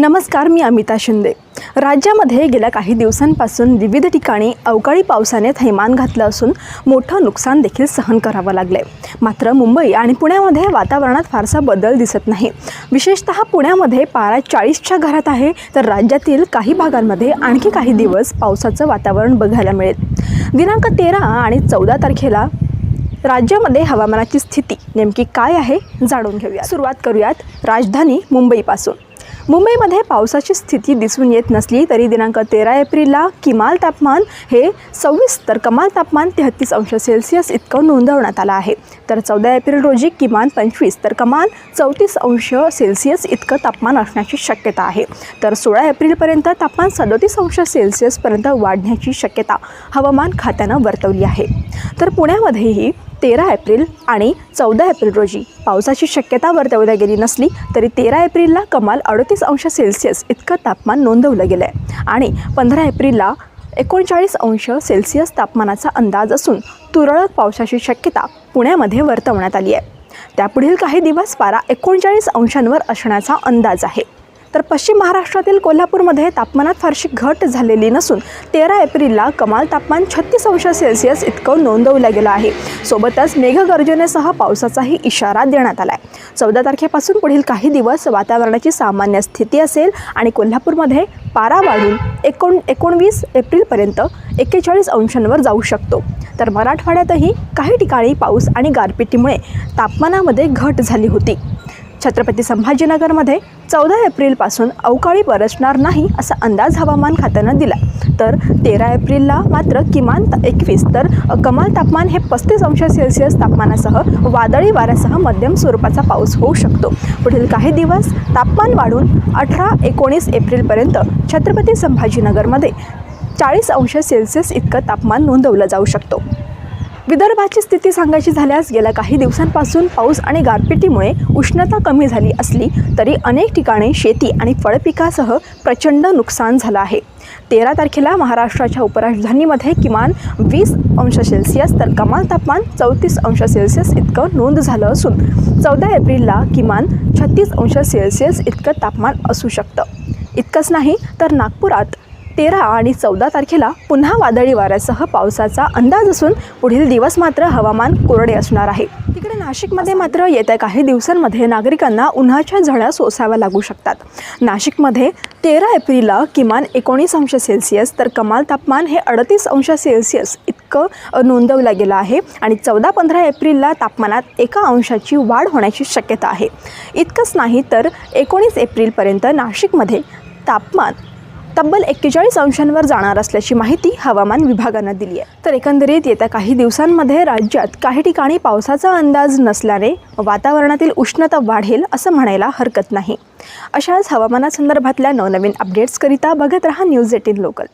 नमस्कार मी अमिता शिंदे. राज्यामध्ये गेल्या काही दिवसांपासून विविध ठिकाणी अवकाळी पावसाने थैमान घातलं असून मोठं नुकसान देखील सहन करावं लागलं आहे मात्र मुंबई आणि पुण्यामध्ये वातावरणात फारसा बदल दिसत नाही. विशेषतः पुण्यामध्ये पारा चाळीसच्या घरात आहे तर राज्यातील काही भागांमध्ये आणखी काही दिवस पावसाचं वातावरण बघायला मिळेल. दिनांक तेरा आणि चौदा तारखेला राज्यामध्ये हवामानाची स्थिती नेमकी काय आहे जाणून घेऊया सुरुवात करूयात राजधानी मुंबईपासून. मुंबईमध्ये पावसाची स्थिती दिसून येत नसली तरी दिनांक तेरा एप्रिलला किमाल तापमान हे सव्वीस तर कमाल तापमान तेहत्तीस अंश सेल्सिअस इतकं नोंदवण्यात आलं आहे. तर चौदा एप्रिल रोजी किमान पंचवीस तर कमाल चौतीस अंश सेल्सिअस इतकं तापमान असण्याची शक्यता आहे. तर सोळा एप्रिलपर्यंत तापमान सदोतीस अंश सेल्सिअसपर्यंत वाढण्याची शक्यता हवामान खात्यानं वर्तवली आहे. तर पुण्यामध्येही तेरा एप्रिल आणि चौदा एप्रिल रोजी. पावसाची शक्यता वर्तवल्या गेली नसली तरी तेरा एप्रिलला कमाल अडतीस अंश सेल्सिअस इतकं तापमान नोंदवलं गेलं आहे आणि पंधरा एप्रिलला एकोणचाळीस अंश सेल्सिअस तापमानाचा अंदाज असून तुरळक पावसाची शक्यता पुण्यामध्ये वर्तवण्यात आली आहे त्यापुढील काही दिवस पारा एकोणचाळीस अंशांवर असण्याचा अंदाज आहे. तर पश्चिम महाराष्ट्रातील कोल्हापूरमध्ये तापमानात फारशी घट झालेली नसून तेरा एप्रिलला कमाल तापमान छत्तीस अंश सेल्सिअस इतकं नोंदवलं गेलं आहे. सोबतच मेघगर्जनेसह पावसाचाही इशारा देण्यात आला आहे चौदा तारखेपासून पुढील काही दिवस वातावरणाची सामान्य स्थिती असेल आणि कोल्हापूरमध्ये पारा वाढून एकोण एकोणवीस एप्रिलपर्यंत एक्केचाळीस अंशांवर जाऊ शकतो. तर मराठवाड्यातही काही ठिकाणी पाऊस आणि गारपिटीमुळे तापमानामध्ये घट झाली होती. छत्रपती संभाजीनगरमध्ये चौदा एप्रिलपासून अवकाळी बरसणार नाही असा अंदाज हवामान खात्यानं दिला तर तेरा एप्रिलला मात्र किमान एकवीस तर कमाल तापमान हे पस्तीस अंश सेल्सिअस तापमानासह वादळी वाऱ्यासह मध्यम स्वरूपाचा पाऊस होऊ शकतो. पुढील काही दिवस तापमान वाढून अठरा एकोणीस एप्रिलपर्यंत छत्रपती संभाजीनगरमध्ये चाळीस अंश सेल्सिअस इतकं तापमान नोंदवलं जाऊ शकतो. विदर्भाची स्थिती सांगायची झाल्यास गेल्या काही दिवसांपासून पाऊस आणि गारपिटीमुळे उष्णता कमी झाली असली तरी अनेक ठिकाणी शेती आणि फळपिकासह प्रचंड नुकसान झालं आहे. तेरा तारखेला महाराष्ट्राच्या उपराजधानीमध्ये किमान वीस अंश सेल्सिअस तर कमाल तापमान चौतीस अंश सेल्सिअस इतकं नोंद झालं असून चौदा एप्रिलला किमान छत्तीस अंश सेल्सिअस इतकं तापमान असू शकतं. इतकंच नाही तर नागपुरात तेरा आणि चौदा तारखेला पुन्हा वादळी वाऱ्यासह पावसाचा अंदाज असून पुढील दिवस मात्र हवामान कोरडे असणार आहे. तिकडे नाशिकमध्ये मात्र येत्या काही दिवसांमध्ये नागरिकांना उन्हाच्या झळ्या सोसाव्या लागू शकतात. नाशिकमध्ये तेरा एप्रिलला किमान एकोणीस अंश सेल्सिअस तर कमाल तापमान हे अडतीस अंश सेल्सिअस इतकं नोंदवलं गेलं आहे आणि चौदा पंधरा एप्रिलला तापमानात एका अंशाची वाढ होण्याची शक्यता आहे. इतकंच नाही तर एकोणीस एप्रिलपर्यंत नाशिकमध्ये तापमान तब्बल एक्केचाळीस अंशांवर जाणार असल्याची माहिती हवामान विभागानं दिली आहे. तर एकंदरीत येत्या काही दिवसांमध्ये राज्यात काही ठिकाणी पावसाचा अंदाज नसल्याने वातावरणातील उष्णता वाढेल असं म्हणायला हरकत नाही. अशाच हवामानासंदर्भातल्या नवनवीन अपडेट्सकरिता बघत रहा न्यूज एटीन लोकल.